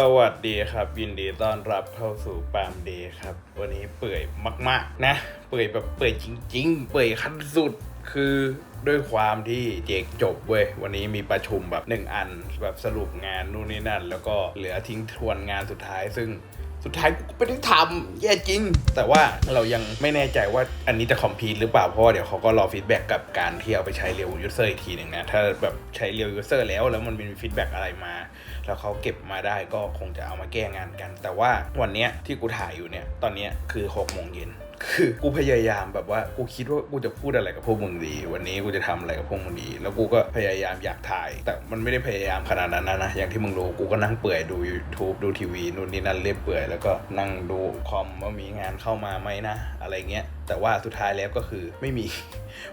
สวัสดีครับ ยินดีต้อนรับเข้าสู่ปามเดย์ครับ วันนี้เปื่อยมาก ๆ นะ เปื่อยแบบเปื่อยจริง ๆ เปื่อยขั้นสุดคือด้วยความที่เจกจบเว้ยวันนี้มีประชุมแบบหนึ่งอันแบบสรุปงานนู่นนี่นั่น แล้วก็เหลือทิ้งทวนงานสุดท้าย ซึ่ง สุดท้ายกูก็ไม่ได้ทำแย่จริง แต่ว่าเรายังไม่แน่ใจว่าอันนี้จะคอมพีทหรือเปล่า เพราะว่าเดี๋ยวเขาก็รอฟีดแบ็กกับการที่เอาไปใช้เรียวยูเซอร์อีกทีหนึ่งนะ ถ้าแบบใช้เรียวยูเซอร์แล้วแล้วมันมีฟีดแบ็กอะไรมา แล้วเขาเก็บมาได้ก็คงจะเอามาแก้งานกัน แต่ว่าวันเนี้ยที่กูถ่ายอยู่เนี่ยตอนเนี้ยคือ6กโมงเย็น คือกูพยายามแบบว่ากูคิดว่ากูจะพูดอะไรกับพวกมึงดี วันนี้กูจะทำอะไรกับพวกมึงดี แล้วกูก็พยายามอยากถ่าย แต่มันไม่ได้พยายามขนาดนั้นนะนะอย่างที่มึงรู้กูก็นั่งเปื่อยดู YouTube ดูทีวีนู่นนี่นั่นเล่อยเปื่อยแล้วก็นั่งดูคอมว่ามีงานเข้ามาไหมนะ อะไรเงี้ย แต่ว่าสุดท้ายแล้วก็คือไม่มี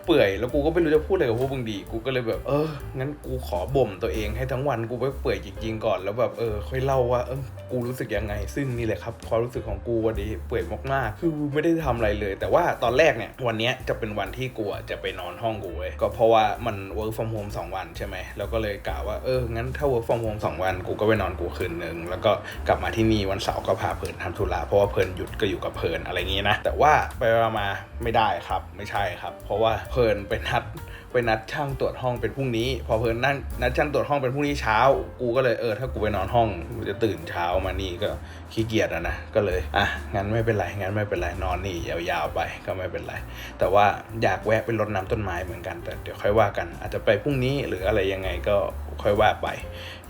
เปื่อยแล้วกูก็ไม่รู้จะพูดอะไรกับพวกมึงดี กูก็เลยแบบ เอองั้นกูขอบ่มตัวเองให้ทั้งวันกูไปเปื่อยจริงๆก่อนแล้วแบบเออค่อยเล่าว่าเออกูรู้สึกยังไง ซึ่งนี่แหละครับความรู้สึกของกูวันนี้เปื่อยมากๆคือไม่ได้ทำอะไรเลย แต่ว่าตอนแรกเนี่ยวันนี้จะเป็นวันที่กูจะไปนอนห้องกูเว้ยก็เพราะว่ามัน work from home 2 วันใช่ไหมแล้วก็เลยกะว่าเอองั้นถ้า work from home 2 วันกูก็ไปนอนกูคืนหนึ่งแล้วก็กลับมาที่นี่วันเสาร์ก็พาเพลินทำธุระเพราะว่าเพลินหยุดก็อยู่กับเพลินอะไรงี้นะแต่ว่าไปมาไม่ได้ครับ ไม่ใช่ครับ เพราะว่าเพลินไปนัดไปนัดช่างตรวจห้องเป็นพรุ่งนี้ พอเพลินนั่งนัดช่างตรวจห้องเป็นพรุ่งนี้เช้า กูก็เลยเออถ้ากูไปนอนห้องกูจะตื่นเช้ามานี่ก็ขี้เกียจอะนะก็เลยอะงั้นไม่เป็นไรงั้นไม่เป็นไรนอนนี่ยาวๆไปก็ไม่เป็นไรแต่ว่าอยากแวะไปรดน้ำต้นไม้เหมือนกันแต่เดี๋ยวค่อยว่ากัน อาจจะไปพรุ่งนี้หรืออะไรยังไงก็ค่อยว่าไป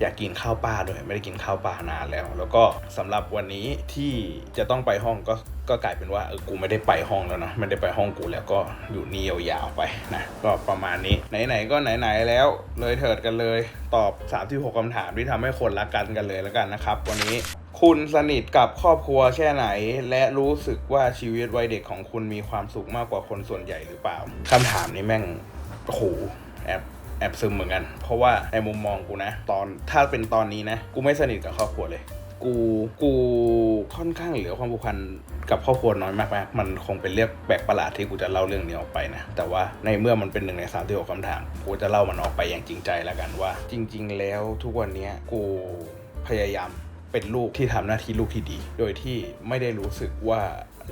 อยากกินข้าวปลาด้วยไม่ได้กินข้าวปลานานแล้ว แล้วก็สำหรับวันนี้ที่จะต้องไปห้องก็ก็กลายเป็นว่าเออกูไม่ได้ไปห้องแล้วนะไม่ได้ไปห้องกูแล้วก็อยู่นี่ยาวๆไปนะก็ประมาณนี้ไหนๆก็ไหนๆแล้วเลยเถิดกันเลย ตอบ3ที่6คำถามที่ทำให้คนรักกันกันเลยแล้วกันนะครับ วันนี้คุณสนิทกับครอบครัวแค่ไหน และรู้สึกว่าชีวิตวัยเด็กของคุณมีความสุขมากกว่าคนส่วนใหญ่หรือเปล่าคำถามนี้แม่งโหแอบ แอบซึมเหมือนกัน เพราะว่าในมุมมองกูนะ ตอนถ้าเป็นตอนนี้นะ กูไม่สนิทกับครอบครัวเลย กูกูค่อนข้างเหลือความผูกพันกับครอบครัวน้อยมากๆ มันคงเป็นเรื่องแปลกประหลาดที่กูจะเล่าเรื่องนี้ออกไปนะ แต่ว่าในเมื่อมันเป็นหนึ่งในสามที่หกคำถาม กูจะเล่ามันออกไปอย่างจริงใจแล้วกันว่า จริง ๆ แล้วทุกวันนี้กูพยายาม เป็นลูกที่ทำหน้าที่ลูกที่ดี โดยที่ไม่ได้รู้สึกว่า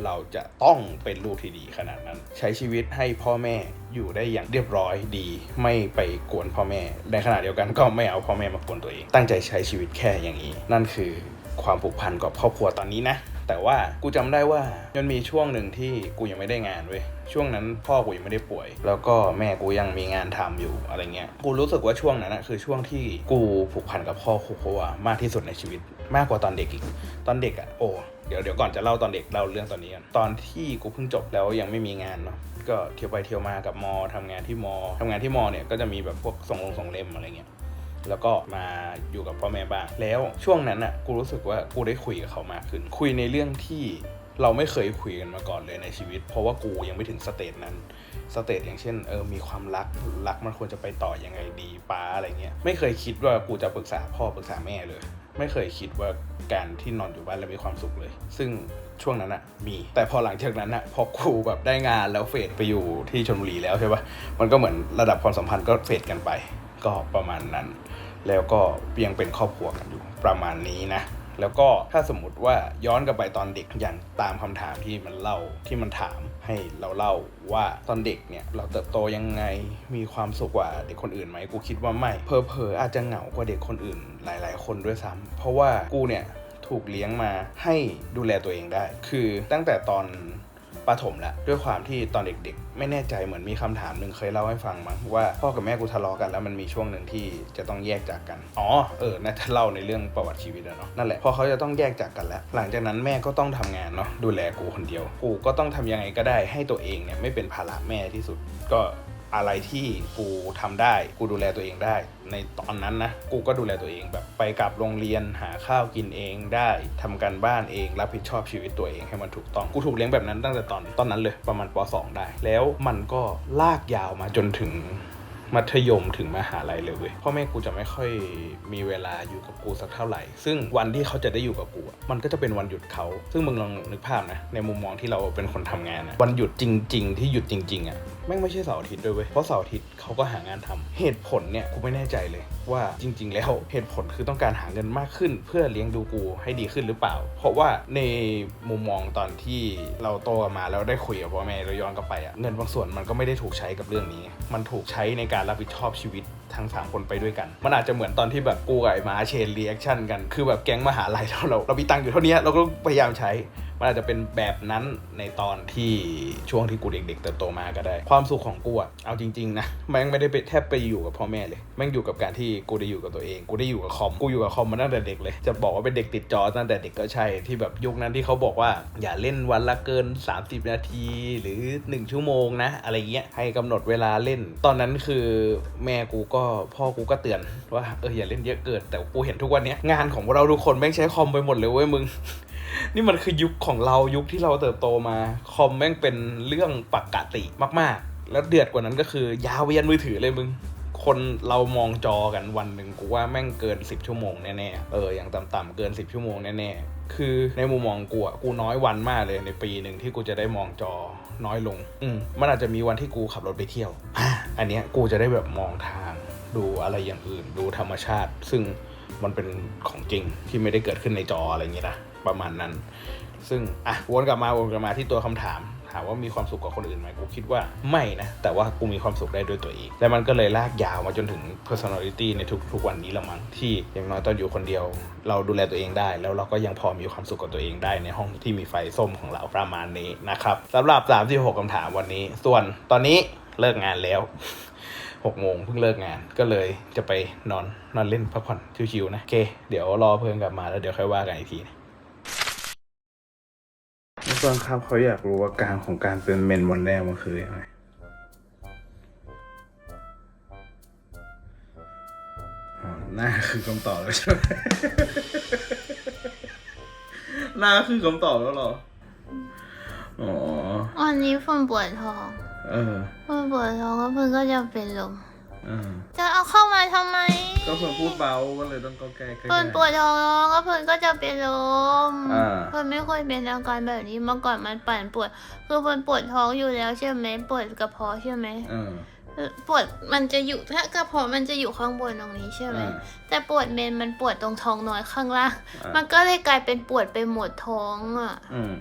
เราจะต้องเป็นลูกที่ดีขนาดนั้น ใช้ชีวิตให้พ่อแม่อยู่ได้อย่างเรียบร้อยดี ไม่ไปกวนพ่อแม่ ในขณะเดียวกันก็ไม่เอาพ่อแม่มากวนตัวเอง ตั้งใจใช้ชีวิตแค่อย่างนี้ นั่นคือความผูกพันกับครอบครัวตอนนี้นะ แต่ว่ากูจำได้ว่ามันมีช่วงหนึ่งที่กูยังไม่ได้งานเว้ยช่วงนั้นพ่อกูยังไม่ได้ป่วย แล้วก็แม่กูยังมีงานทำอยู่อะไรเงี้ยกูรู้สึกว่าช่วงนั้นนะคือช่วงที่กูผูกพันกับพ่อครัวมากที่สุดในชีวิต มากกว่าตอนเด็กอีกตอนเด็กอะโอ้เดี๋ยวเดี๋ยวก่อนจะเล่าตอนเด็กเล่าเรื่องตอนนี้กันตอนที่กูเพิ่งจบแล้วยังไม่มีงานเนาะก็เที่ยวไปเที่ยวมากับมอทำงานที่มอทำงานที่มอเนี่ยก็จะมีแบบพวกส่งลงส่งเล่มอะไรเงี้ย แล้วก็มาอยู่กับพ่อแม่บ้าง แล้วช่วงนั้นอะกูรู้สึกว่ากูได้คุยกับเขามากขึ้น คุยในเรื่องที่เราไม่เคยคุยกันมาก่อนเลยในชีวิต เพราะว่ากูยังไม่ถึงสเตจนั้นสเตจอย่างเช่นเออมีความรักรักมันควรจะไปต่อยังไงดีป้าอะไรเงี้ยไม่เคยคิดว่ากูจะปรึกษาพ่อปรึกษาแม่เลย ไม่เคยคิดว่าการที่นอนอยู่บ้านแล้วมีความสุขเลย ซึ่งช่วงนั้นอะมีแต่พอหลังจากนั้นอะพอกูแบบได้งานแล้วเฟดไปอยู่ที่ชลบุรีแล้วใช่ปะมันก็เหมือนระดับความสัมพันธ์ก็เฟดกันไป ก็ประมาณนั้น แล้วก็ยังเป็นครอบครัวกันอยู่ประมาณนี้นะแล้วก็ถ้าสมมุติว่าย้อนกลับไปตอนเด็กอย่างตามคำถามที่มันเล่าที่มันถามให้เราเล่าว่าตอนเด็กเนี่ยเราเติบโตยังไงมีความสุขกว่าเด็กคนอื่นไหมกูคิดว่าไม่เพอเพออาจจะเหงากว่าเด็กคนอื่นหลาย ๆ คนด้วยซ้ำเพราะว่ากูเนี่ยถูกเลี้ยงมาให้ดูแลตัวเองได้ คือตั้งแต่ตอน ประถมแล้วด้วยความที่ตอนเด็กๆ ไม่แน่ใจเหมือนมีคำถามหนึ่งเคยเล่าให้ฟังมั้งว่าพ่อกับแม่กูทะเลาะกันแล้วมันมีช่วงหนึ่งที่จะต้องแยกจากกัน อ๋อเออน่าจะเล่าในเรื่องประวัติชีวิตอะเนาะนั่นแหละพอเขาจะต้องแยกจากกันแล้ว หลังจากนั้นแม่ก็ต้องทำงานเนาะดูแลกูคนเดียว กูก็ต้องทำยังไงก็ได้ให้ตัวเองเนี่ยไม่เป็นภาระแม่ที่สุดก็ อะไรที่กูทำได้ กูดูแลตัวเองได้ ในตอนนั้นนะ กูก็ดูแลตัวเองแบบไปกลับโรงเรียนหาข้าวกินเองได้ทำการบ้านเองรับผิดชอบชีวิตตัวเองให้มันถูกต้อง กูถูกเลี้ยงแบบนั้นตั้งแต่ตอนตอนนั้นเลยประมาณป .2 ได้ แล้วมันก็ลากยาวมาจนถึงมัธยมถึงมหาลัยเลยเว้ยพ่อแม่กูจะไม่ค่อยมีเวลาอยู่กับกูสักเท่าไหร่ ซึ่งวันที่เขาจะได้อยู่กับกู มันก็จะเป็นวันหยุดเขา ซึ่งมึงลองนึกภาพนะ ในมุมมองที่เราเป็นคนทำงานนะวันหยุดจริง ๆ ที่หยุดจริง ๆอะแม่งไม่ใช่เสาร์อาทิตย์ด้วยเว้ยเพราะเสาร์อาทิตย์เขาก็หางานทำเหตุผลเนี่ยกูไม่แน่ใจเลย ว่าจริง ๆ แล้วเหตุผลคือต้องการหาเงินมากขึ้น เพื่อเลี้ยงดูกูให้ดีขึ้นหรือเปล่า เพราะว่าในมุมมองตอนที่เราโตมาแล้วได้คุยกับพ่อแม่เราย้อนกลับไปอะเงินบางส่วนมันก็ไม่ได้ถูกใช้กับเรื่องนี้ มันถูกใช้ในการรับผิดชอบชีวิตทั้งสามคนไปด้วยกัน มันอาจจะเหมือนตอนที่แบบกูกับไอ้มาเชนรีแอคชั่นกัน คือแบบแก๊งมหาลัยเราเราเรามีตังค์อยู่เท่านี้เราก็พยายามใช้ มันอาจจะเป็นแบบนั้นในตอนที่ช่วงที่กูเด็กๆเติบโตมาก็ได้ ความสุขของกูอะเอาจริงๆนะแม่งไม่ได้ไปแทบไปอยู่กับพ่อแม่เลยแม่งอยู่กับการที่กูได้อยู่กับตัวเอง กูได้อยู่กับคอมกูอยู่กับคอมมาตั้งแต่เด็กเลย จะบอกว่าเป็นเด็กติดจอตั้งแต่เด็กก็ใช่ที่แบบยุคนั้นที่เขาบอกว่า อย่าเล่นวันละเกิน 30 นาทีหรือ 1 ชั่วโมงนะ อะไรเงี้ยให้กำหนดเวลาเล่น ตอนนั้นคือแม่กูก็พ่อกูก็เตือนว่าเอออย่าเล่นเยอะเกินแต่กูเห็นทุกวันนี้งานของเราทุกคนแม่งใช้คอมไปหมดเลยเว้ยมึง นี่มันคือยุคของเรายุคที่เราเติบโตมาคอมแม่งเป็นเรื่องปกติมากๆ แล้วเดือดกว่านั้นก็คือยาวเวียนมือถือเลยมึง คนเรามองจอกันวันหนึ่งกูว่าแม่งเกิน 10 ชั่วโมงแน่ๆเอออย่างต่ำๆเกิน 10 ชั่วโมงแน่ๆคือในมุมมองกูอะกูน้อยวันมากเลยในปีหนึ่งที่กูจะได้มองจอน้อยลง อืมมันอาจจะมีวันที่กูขับรถไปเที่ยวอะอันเนี้ยกูจะได้แบบมองทางดูอะไรอย่างอื่น ดูธรรมชาติ ซึ่งมันเป็นของจริงที่ไม่ได้เกิดขึ้นในจออะไรอย่างงี้นะ ประมาณนั้น ซึ่งอะวนกลับมาวนกลับมาที่ตัวคำถามถามว่ามีความสุขกว่าคนอื่นไหมกูคิดว่าไม่นะ แต่ว่ากูมีความสุขได้ด้วยตัวเอง และมันก็เลยลากยาวมาจนถึง personality ในทุกๆวันนี้ละมั้งที่อย่างน้อยตอนอยู่คนเดียว เราดูแลตัวเองได้ แล้วเราก็ยังพอมีความสุขกับตัวเองได้ในห้องที่มีไฟส้มของเราประมาณนี้นะครับสำหรับ 36คำถามวันนี้ ส่วนตอนนี้เลิกงานแล้วหกโมงเพิ่งเลิกงานก็เลยจะไปนอนนอนเล่นพักผ่อนชิวๆนะโอเค เดี๋ยวรอเพื่อนกลับมาแล้วเดี๋ยวค่อยว่ากันอีกทีนะ เพื่อนครับเขาอยากรู้ว่าการของการเป็นเมนวันแรกมันคือยังไงอ๋อหน้าคือคำตอบแล้วใช่ไหมหน้าคือคำตอบแล้วเหรอ อ๋อ วันนี้ฝนปวดท้อง เออฝนปวดท้องแล้วเพื่อนก็จะเป็นลมเออจะเอาเข้ามาทำไมก็เพื่อนพูดเบาก็เลยต้องก็แก้ใกล้ๆเพื่อนปวดท้องแล้วเพื่อนก็จะเป็นลมอ่าเพื่อนไม่เคยเป็นอาการแบบนี้มาก่อนมันปั่นปวด คือเพื่อนปวดท้องอยู่แล้วใช่ไหมปวดกระเพาะใช่ไหมเออเออ ปวดมันจะอยู่ถ้ากระเพาะมันจะอยู่ข้างบนตรงนี้ใช่ไหมอ่าแต่ปวดเมนมันปวดตรงท้องน้อยข้างล่าง อ่ามันก็เลยกลายเป็นปวดไปหมดท้องอะ อืม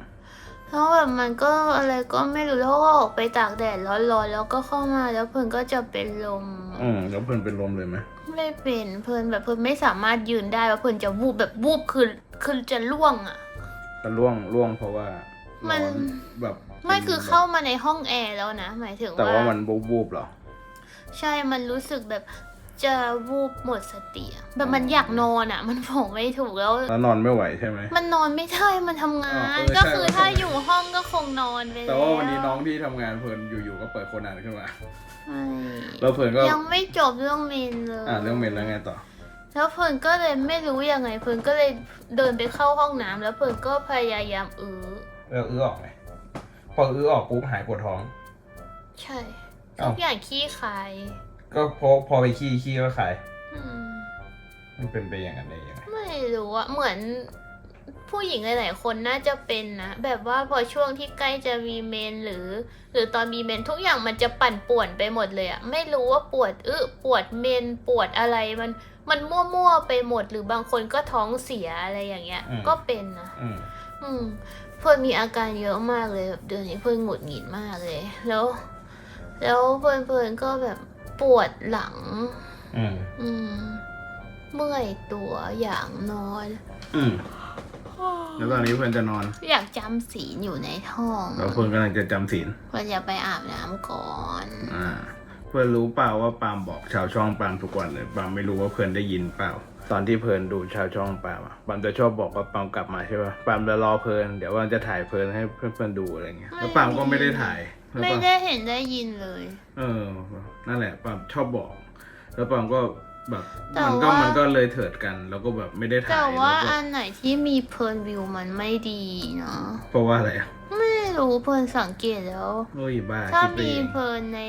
แล้วแบบมันก็อะไรก็ไม่รู้แล้วก็ออกไปตากแดดร้อนๆแล้วก็เข้ามาแล้วเพื่อนก็จะเป็นลม อืมแล้วเพื่อนเป็นลมเลยไหมไม่เป็นเพื่อนแบบเพื่อนไม่สามารถยืนได้ว่าเพื่อนจะวูบแบบวูบคือคือจะล่วงอะแล้วล่วงล่วงเพราะว่ามันร้อนแบบไม่คือเข้ามาในห้องแอร์แล้วนะหมายถึงแต่ว่าว่ามันบูบบูบๆเหรอ ใช่มันรู้สึกแบบ จะวูบหมดสติอะแบบมันอ๋อออยากนอนอะมันบอกไม่ถูกแล้ว แล้วนอนไม่ไหวใช่ไหม มันนอนไม่ได้มันทำงาอ๋นอเออก็คือใช่ถ้าอยู่ห้องก็คงนอนไปแต่ว่าวันนี้น้องที่ทำงานเพลินอยู่ๆก็เปิดโคนันขึ้นมา ใช่แล้วเพลินก็ ยังไม่จบเรื่องเมนเลย อ่าเรื่องเมนแล้วไงต่อ แล้วเพิ่นก็เลยไม่รู้ยังไงเพิ่นก็เลยเดินไปเข้าห้องน้ำแล้วเพิ่นก็พยายามอื้อเอออื้อออกไหมพออื้อออกปุ๊บหายปวดท้อง ใช่อ้าวทุกอย่างขี้คาย ก็พอพอไปขี้ขี้ก็ขาย อืมมันเป็นไปอย่างนั้นได้ยังไงไม่รู้อะเหมือนผู้หญิงหลายๆคนน่าจะเป็นนะ แบบว่าพอช่วงที่ใกล้จะมีเมนหรือ หรือตอนมีเมนทุกอย่างมันจะปั่นป่วนไปหมดเลยอะไม่รู้ว่าปวดอึปวดเมนปวดอะไรมันมันมั่วๆไปหมดหรือบางคนก็ท้องเสียอะไรอย่างเงี้ย ก็เป็นนะ อืมอืมเพื่อนมีอาการเยอะมากเลยแบบเดือนนี้เพื่อนหงุดหงิดมากเลย แล้ว แล้วเพื่อนเพื่อนก็แบบ ปวดหลัง อืมอืม เมื่อยตัวอย่างนอน อืมแล้วตอนนี้เพื่อนจะนอน อยากจำศีลอยู่ในท้องแล้วเพื่อนกำลังจะจำศีลเพื่อนจะไปอาบน้ำก่อน อ่า เพื่อนรู้เปล่าว่าปาล์มบอกชาวช่องปาล์มทุกวันเลยปาล์มไม่รู้ว่าเพื่อนได้ยินเปล่า ตอนที่เพื่อนดูชาวช่องปาล์มอะปาล์มจะชอบบอกว่าปาล์มกลับมาใช่ป่ะปาล์มจะรอเพื่อนเดี๋ยววันจะถ่ายเพื่อนให้เพื่อนๆดูอะไรเงี้ยแล้วปาล์มก็ไม่ได้ถ่าย แล้วไม่ปาล์มได้เห็นได้ยินเลย เออ นั่นแหละปาล์มชอบบอก แล้วปาล์มก็แบบแต่มันก็ว่ามั มันก็เลยเถิดกัน แล้วก็แบบไม่ได้ถ่ายแต่ว่าแล้วก็อันไหนที่มีเพลินวิวมันไม่ดีเนาะเพราะว่าอะไรอะไม่รู้เพลินสังเกตแล้ว โอ้ยบ้าถ้าคิดไปมีเอง เพลินใน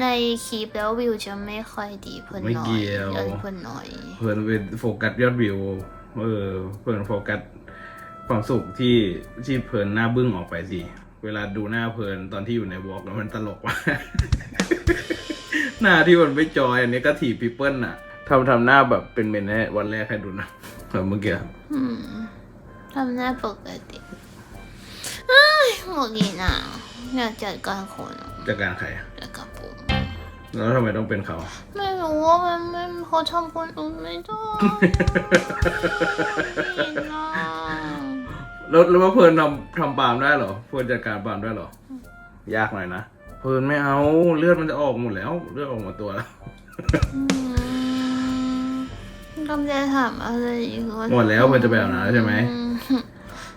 ในคลิปแล้ววิวจะไม่ค่อยดีเพลินไม่น้อเกี่ยยวเออเพลินน้อย เพื่อนเป็นโฟกัสยอดวิว เออ เพื่อนโฟกัสความสุขที่ที่เพลินหน้าบึ้งออกไปสิ เวลาดูหน้าเพลินตอนที่อยู่ในวอล์กแล้วมันตลกว่ากหน้าที่มันไม่จอยอันนี้ก็ถีบพิเปิลน่ะทำทำหน้าแบบเป็นเมนให้วันแรกให้ดูนะแบบเมื่อกี้ อืมทำหน้าปกติเอ้ยหมดกีน่ะอยากจัดการคนอะจากการใครอะจัดการผมแล้วทำไมต้องเป็นเขา ไม่รู้ว่ามันมันเขาทำคนอื่นไม่ได้กีน่ะ แล้วแล้วว่าเพลินทำทำปาล์มได้เหรอ เพลินจัดการปาล์มได้เหรอ ยากหน่อยนะ เพลินไม่เอาเลือดมันจะออกหมดแล้ว เลือดออกหมดตัวแล้ว อืมกำลังถามอะไรอีกวะหมดแล้วเพลินจะไปอาบน้ำแล้วใช่ไหม อื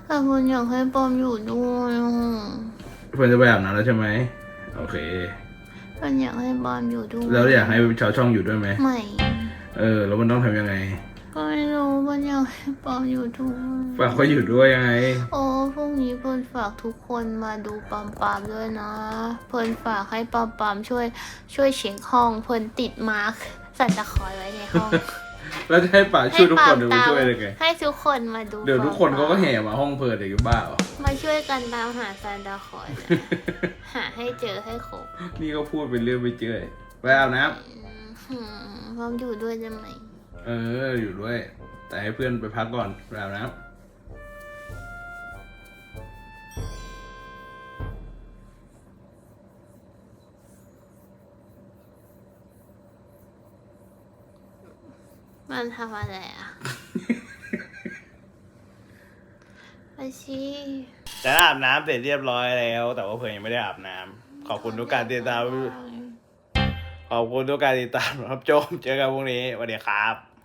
แต่คุณอยากให้ปอมอยู่ด้วยอะเพลินจะไปอาบน้ำแล้วใช่ไหมโอเคมันอยากให้ปอมอยู่ด้วยแล้วอยากให้ชาวช่องอยู่ด้วยไหม ไม่ เออ แล้วมันต้องทำยังไง ก็ไม่รู้มันอยากให้ปอมอยู่ด้วยฝากเขาอยู่ด้วยยังไง โอ้พรุ่งนี้เพิ่นฝากทุกคนมาดูปอมปามด้วยนะ เพิ่นฝากให้ปอมปามช่วยช่วยเช็คห้องเพิ่นติดมาร์คสันตะคอยไว้ในห้องแล้วจะให้ป่าช่วยทุกคนหรือไม่ช่วยเลยไง ให้ทุกคนมาดูเดี๋ยวทุกคนเขาก็ปอมปามแห่มาห้องเพลินอีกบ้าเหรอมาช่วยกันตามหาซานตาคอยนะหาให้เจอให้ครบนี่ก็พูดเป็นเรื่องไปเจอยไปอาบน้อืมพร้อมอยู่ด้วยได้ไหมำ เออ อยู่ด้วย แต่ให้เพื่อนไปพักก่อนไปอาบน้มันทำอะไรอะ ไปสิำจะอาบน้ำเสร็จเรียบร้อยแล้ว แต่ว่าเพลินยังไม่ได้อาบน้ำขอบคุณทุกการติดตาม ขอบคุณทุกการติดตามนะครับโจมเจอกันพรุ่งนี้สวัสดีครับ